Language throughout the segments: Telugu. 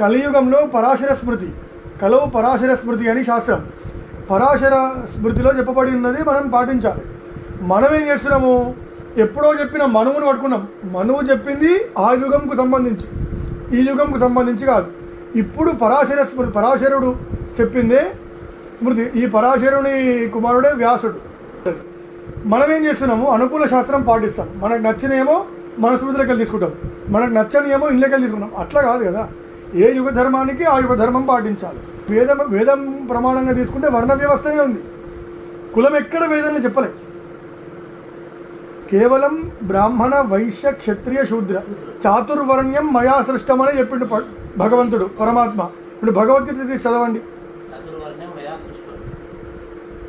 కలియుగంలో పరాశర స్మృతి. కలవు పరాశర స్మృతి అని శాస్త్రం. పరాశర స్మృతిలో చెప్పబడి ఉన్నది మనం పాటించాలి. మనం ఏం చేస్తున్నాము? ఎప్పుడో చెప్పిన మనువును పట్టుకున్నాం. మనువు చెప్పింది ఆ యుగంకు సంబంధించి. ఈ యుగంకు సంబంధించి కాదు. ఇప్పుడు పరాశర స్మృతి పరాశరుడు చెప్పిందే స్మృతి. ఈ పరాశరుని కుమారుడే వ్యాసుడు. మనం ఏం చేస్తున్నాము? అనుకూల శాస్త్రం పాటిస్తాం. మనకు నచ్చినేమో మన స్మృతిలోకి వెళ్ళి తీసుకుంటాం. మనకు నచ్చని ఏమో ఇళ్ళకి వెళ్ళి తీసుకుంటాం. అట్లా కాదు కదా. ఏ యుగ ధర్మానికి ఆ యుగ ధర్మం పాటించాలి. వేదం వేదం ప్రమాణంగా తీసుకుంటే వర్ణ వ్యవస్థనే ఉంది. కులం ఎక్కడ వేదంలో చెప్పలే. కేవలం బ్రాహ్మణ వైశ్య క్షత్రియ శూద్ర. చాతుర్వర్ణ్యం మయా సృష్టమని చెప్పిండు భగవంతుడు పరమాత్మ. ఇప్పుడు భగవద్గీత తీసి చదవండి.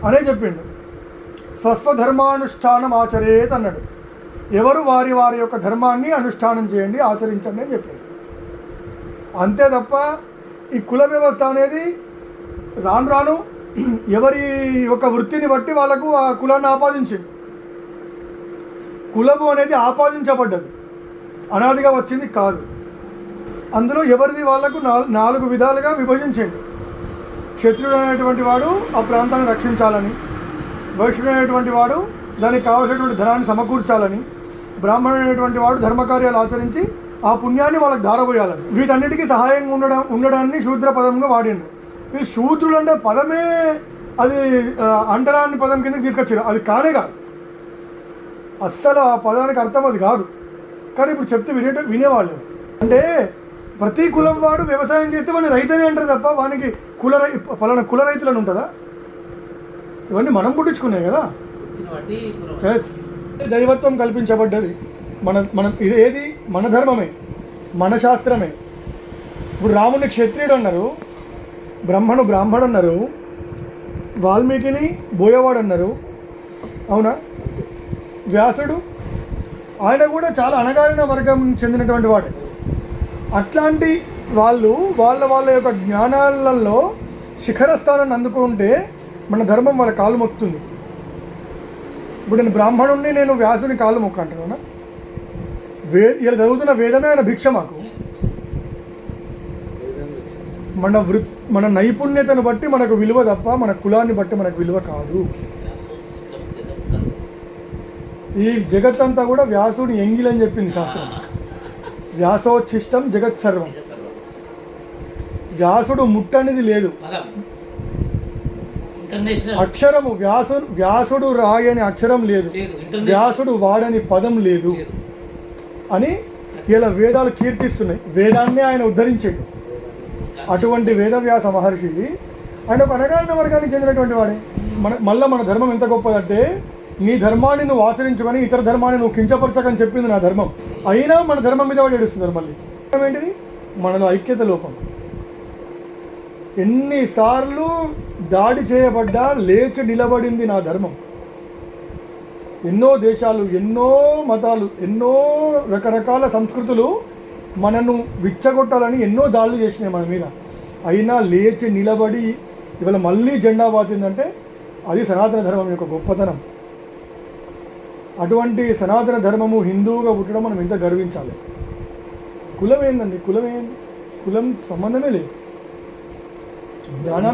అనే చెప్పిండు. స్వస్వధర్మానుష్ఠానం ఆచరేత్ అన్నాడు. ఎవరు వారి వారి యొక్క ధర్మాన్ని అనుష్ఠానం చేయండి ఆచరించండి అని చెప్పారు అంతే తప్ప ఈ కుల వ్యవస్థ అనేది రాను రాను ఎవరి యొక్క వృత్తిని బట్టి వాళ్ళకు ఆ కులాన్ని ఆపాదించింది. కులము అనేది ఆపాదించబడ్డది. అనాదిగా వచ్చింది కాదు. అందులో ఎవరిది వాళ్ళకు నాలుగు విధాలుగా విభజించండి క్షత్రుడు అనేటువంటి వాడు ఆ ప్రాంతాన్ని రక్షించాలని వైశ్యుడు అనేటువంటి వాడు దానికి కావలసినటువంటి ధనాన్ని సమకూర్చాలని బ్రాహ్మణుడు అనేటువంటి వాడు ధర్మకార్యాలు ఆచరించి ఆ పుణ్యాన్ని వాళ్ళకి ధారపోయాలని వీటన్నిటికీ సహాయంగా ఉండడం ఉండడాన్ని శూద్ర పదంగా వాడిండు. ఈ శూద్రుడు అంటే పదమే అది అంటరాని పదం కింద తీసుకొచ్చారు. అది కానే కాదు. అస్సలు ఆ పదానికి అర్థం అది కాదు. కానీ ఇప్పుడు చెప్తే వినేట వినేవాళ్ళు. అంటే ప్రతి కులం వాడు వ్యవసాయం చేస్తే వాడిని రైతనే అంటారు తప్ప వానికి కుల రై పలానా కుల రైతులని ఉంటుందా? ఇవన్నీ మనం పుట్టించుకున్నాయి కదా. ఎస్ దైవత్వం కల్పించబడ్డది. మన మన ఇది ఏది? మన ధర్మమే. మన శాస్త్రమే. ఇప్పుడు రాముని క్షత్రియుడు అన్నారు బ్రహ్మను బ్రాహ్మడు అన్నారు వాల్మీకిని బోయవాడు అన్నారు. అవునా? వ్యాసుడు ఆయన కూడా చాలా అనగారిన వర్గం చెందినటువంటి వాడు. అట్లాంటి వాళ్ళు వాళ్ళ వాళ్ళ యొక్క జ్ఞానాలలో శిఖరస్థానాన్ని అందుకుంటే మన ధర్మం వాళ్ళ కాలు మొక్కుతుంది ఇప్పుడు నేను బ్రాహ్మణుణ్ణి నేను వ్యాసుని కాలు మొక్క అంటున్నాను? వే ఇలా చదువుతున్న వేదమే ఆయన భిక్ష మాకు. మన వృ మన నైపుణ్యతను బట్టి మనకు విలువ తప్ప మన కులాన్ని బట్టి మనకు విలువ కాదు. ఈ జగత్ ఈ జగత్తంతా కూడా వ్యాసుని ఎంగిలని చెప్పింది శాస్త్రం. వ్యాసోచ్ఛిష్టం జగత్ సర్వం వ్యాసుడు ముట్టనేది లేదు. అక్షరము వ్యాసు వ్యాసుడు రాయని అక్షరం లేదు. వ్యాసుడు వాడని పదం లేదు. అని ఇలా వేదాలు కీర్తిస్తున్నాయి. వేదాన్నే ఆయన ఉద్ధరించాడు. అటువంటి వేదవ్యాస మహర్షి ఆయన ఒక అనగారిన వర్గానికి చెందినటువంటి వాడే. మన మళ్ళీ మన ధర్మం ఎంత గొప్పదంటే నీ ధర్మాన్ని నువ్వు ఆచరించుకొని ఇతర ధర్మాన్ని నువ్వు కించపరచకని చెప్పింది నా ధర్మం. అయినా మన ధర్మం మీద వాడు ఏడుస్తున్నారు మళ్ళీ. ఏంటిది? మనలో ఐక్యత లోపం. ఎన్నిసార్లు దాడి చేయబడ్డా లేచి నిలబడింది నా ధర్మం. ఎన్నో దేశాలు ఎన్నో మతాలు ఎన్నో రకరకాల సంస్కృతులు మనను విచ్చగొట్టాలని ఎన్నో దాడులు చేసినాయి మన మీద. అయినా లేచి నిలబడి ఇవాళ మళ్ళీ జెండా పాతిందంటే అది సనాతన ధర్మం యొక్క గొప్పతనం. అటువంటి సనాతన ధర్మము హిందువుగా పుట్టడం మనం ఎంత గర్వించాలి? కులం ఏందండి కులం ఏంది కులం సంబంధమే లేదు. Yani